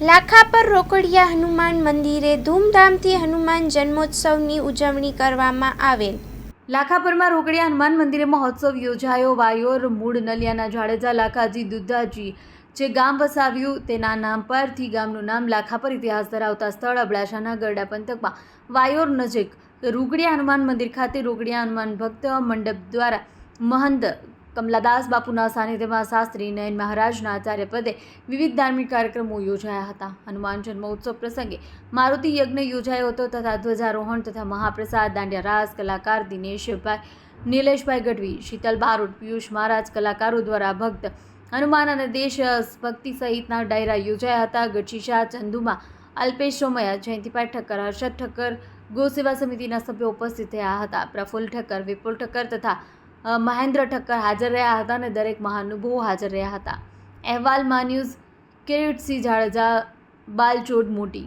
લાખા પર રોકડિયા હનુમાન મંદિરે ધૂમધામથી હનુમાન જન્મોત્સવની ઉજવણી કરવામાં આવેલ. લાખાપરમાં રોકડિયા હનુમાન મંદિરે મહોત્સવ યોજાયો. વાયોર, મૂળ નલિયાના જાડેજા, લાખાજી દુધાજી જે ગામ વસાવ્યું તેના નામ પરથી ગામનું નામ લાખાપર ઇતિહાસ ધરાવતા સ્થળ અબડાસાના ગરડા પંથકમાં વાયોર નજીક રોકડિયા હનુમાન મંદિર ખાતે રોકડિયા હનુમાન ભક્ત મંડપ દ્વારા મહંત કમલાદાસ બાપુના સાનિધ્યમાં શાસ્ત્રી નયન મહારાજના આચાર્ય પદે વિવિધ ધાર્મિક કાર્યક્રમો યોજાયા હતા. હનુમાન જન્મોત્સવ પ્રસંગે મારુતિ યજ્ઞ યોજાયો હતો તથા ધ્વજારોહણ તથા મહાપ્રસાદ, દાંડિયા રાસ, કલાકાર દિનેશભાઈ નિલેશભાઈ ગઢવી, શીતલ બારોટ, પિયુષ મહારાજ કલાકારો દ્વારા ભક્ત હનુમાન અને દેશ ભક્તિ સહિતના ડાયરા યોજાયા હતા. ગઢશીશા ચંદુમા, અલ્પેશ સોમયા, જયંતિભાઈ ઠક્કર, હર્ષદ ઠક્કર ગો સેવા સમિતિના સભ્યો ઉપસ્થિત થયા હતા. પ્રફુલ્લ ઠક્કર, વિપુલ ઠક્કર તથા મહેન્દ્ર ઠક્કર હાજર રહ્યા હતા અને દરેક મહાનુભવો હાજર રહ્યા હતા. અહેવાલ માન્યુઝ કિરીટસિંહ જાડેજા બાલચોડ મોટી.